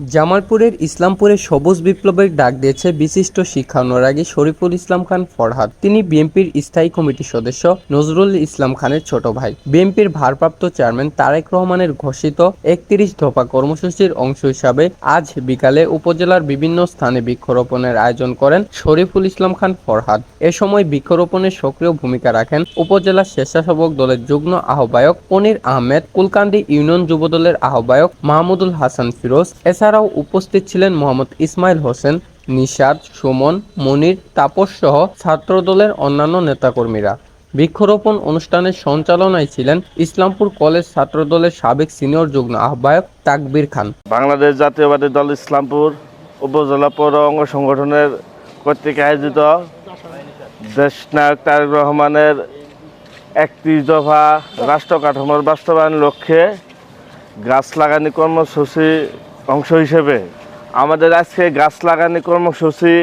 জামালপুরের ইসলামপুরে সবুজ বিপ্লবের ডাক দিয়েছে বিশিষ্ট শিক্ষা অনুরাগী শরীফুল ইসলাম খান ফরহাদ। তিনি বিএনপির স্থায়ী কমিটির সদস্য নজরুল ইসলাম খানের ছোট ভাই। বিএনপির ভারপ্রাপ্ত চেয়ারম্যান তারেক রহমানের ঘোষিত একত্রিশ দফা কর্মসূচির অংশ হিসাবে আজ বিকালে উপজেলার বিভিন্ন স্থানে বৃক্ষরোপণের আয়োজন করেন শরীফুল ইসলাম খান ফরহাদ। এ সময় বৃক্ষরোপণে সক্রিয় ভূমিকা রাখেন উপজেলা স্বেচ্ছাসেবক দলের যুগ্ম আহ্বায়ক পনির আহমেদ, কুলকান্দি ইউনিয়ন যুবদলের আহ্বায়ক মাহমুদুল হাসান ফিরোজ এছাড়াও উপস্থিত ছিলেন মোহাম্মদ ইসমাইল হোসেন, নিশাদ, সুমন, মনির, তাপস সহ ছাত্রদলের অন্যান্য নেতাকর্মীরা। বৃক্ষরোপণ অনুষ্ঠানের সঞ্চালনায় ছিলেন ইসলামপুর কলেজ ছাত্রদলের সাবেক সিনিয়র যুগ্ম আহ্বায়ক তাকবির খান। বাংলাদেশ জাতীয়বাদী দল ইসলামপুর উপজেলা পৌর অঙ্গ সংগঠনের কর্তৃক আয়োজিত দেশনায়ক তারেক রহমানের একত্রিশ দফা রাষ্ট্র কাঠামোর বাস্তবায়ন লক্ষ্যে গাছ লাগানি কর্মসূচি অংশ হিসেবে আমাদের আজকে গাছ লাগানি কর্মসূচি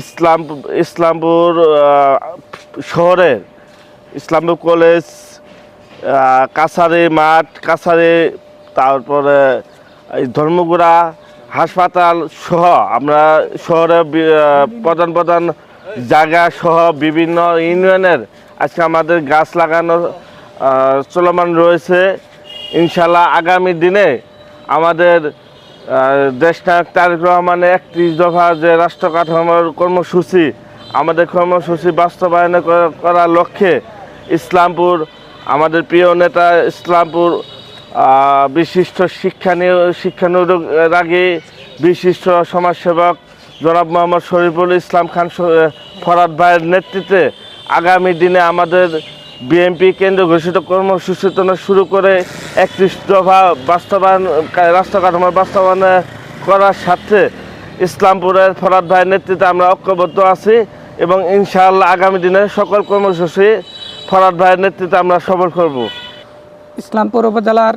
ইসলাম, ইসলামপুর শহরের ইসলামপুর কলেজ কাছারি মাঠ, কাছারি, তারপরে ধর্মগুড়া হাসপাতাল সহ আমরা শহরে প্রধান প্রধান জায়গা সহ বিভিন্ন ইউনিয়নের আজকে আমাদের গাছ লাগানোর চলমান রয়েছে। ইনশাল্লাহ আগামী দিনে আমাদের দেশনায়ক তারেক রহমানের একত্রিশ দফা যে রাষ্ট্র কাঠামোর কর্মসূচি, আমাদের কর্মসূচি বাস্তবায়ন করার লক্ষ্যে ইসলামপুর, আমাদের প্রিয় নেতা ইসলামপুর বিশিষ্ট শিক্ষানী শিক্ষানুরাগী বিশিষ্ট সমাজসেবক জনাব মোহাম্মদ শরীফুল ইসলাম খান ফরাদ ভাইয়ের নেতৃত্বে আগামী দিনে আমাদের বিএনপি কেন্দ্র ঘোষিত কর্মসূচি শুরু করে একত্রিশ দফা বাস্তবায়ন, রাষ্ট্র কাঠামোর বাস্তবায়ন করার সাথে ইসলামপুরের ফরাদ ভাইয়ের নেতৃত্বে আমরা ঐক্যবদ্ধ আছি এবং ইনশাআল্লাহ আগামী দিনে সকল কর্মসূচি ফরাদ ভাইয়ের নেতৃত্বে আমরা সফল করব। ইসলামপুর উপজেলার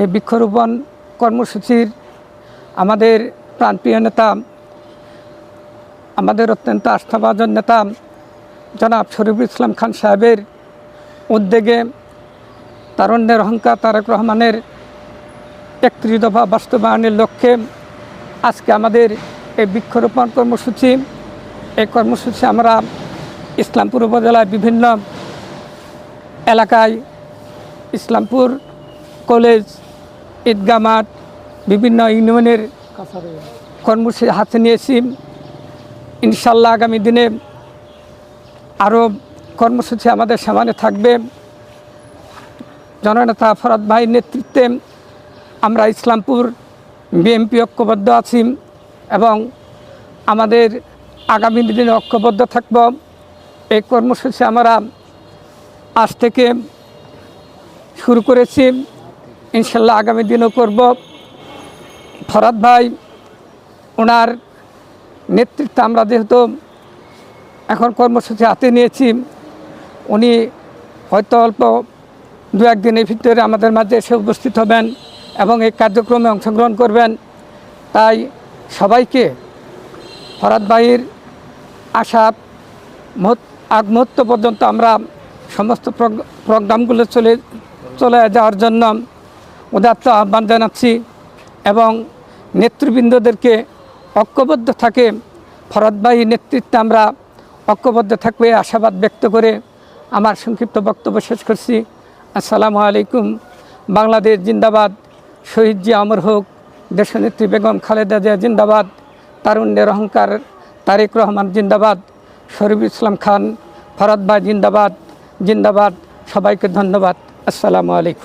এই বৃক্ষরোপণ কর্মসূচির আমাদের প্রাণপ্রিয় নেতা, আমাদের অত্যন্ত আস্থাভাজন নেতা জনাব শরীফুল ইসলাম খান সাহেবের উদ্যোগে তারণ্যের অহংকার তারেক রহমানের একত্রিশ দফা বাস্তবায়নের লক্ষ্যে আজকে আমাদের এই বৃক্ষরোপণ কর্মসূচি। এই কর্মসূচি আমরা ইসলামপুর উপজেলার বিভিন্ন এলাকায় ইসলামপুর কলেজ ঈদগা মাঠ বিভিন্ন ইউনিয়নের কর্মসূচি হাতে নিয়েছি। ইনশাল্লাহ আগামী দিনে আরও কর্মসূচি আমাদের সামনে থাকবে। জননেতা ফরাদ ভাইয়ের নেতৃত্বে আমরা ইসলামপুর বিএমপি ঐক্যবদ্ধ আছি এবং আমাদের আগামী দিনে ঐক্যবদ্ধ থাকব। এই কর্মসূচি আমরা আজ থেকে শুরু করেছি। ইনশাল্লাহ আগামী দিনও করব। ফরাদ ভাই, ওনার নেতৃত্বে আমরা যেহেতু এখন কর্মসূচি হাতে নিয়েছি। উনি হয়তো অল্প দু একদিনের ভিতরে আমাদের মাঝে এসে উপস্থিত হবেন এবং এই কার্যক্রমে অংশগ্রহণ করবেন। তাই সবাইকে ফরাদ আশা আগ মুহূর্ত পর্যন্ত আমরা সমস্ত প্রগ- প্রোগ্রামগুলো চলে চলে যাওয়ার জন্য উদাত্ত আহ্বান জানাচ্ছি এবং নেতৃবৃন্দদেরকে ঐক্যবদ্ধ থাকে। ফরদবাহী নেতৃত্বে আমরা ঐক্যবদ্ধ থাকবে, আশাবাদ ব্যক্ত করে আমার সংক্ষিপ্ত বক্তব্য শেষ করছি। আসসালামু আলাইকুম। বাংলাদেশ জিন্দাবাদ। শহীদ জি অমর হোক, দেশনেত্রী বেগম খালেদা জিয়া জিন্দাবাদ তারুণ্যের অহংকার তারেক রহমান জিন্দাবাদ, শরীফ ইসলাম খান, ফরাদ ভাই জিন্দাবাদ জিন্দাবাদ, সবাইকে ধন্যবাদ। আসসালামু আলাইকুম।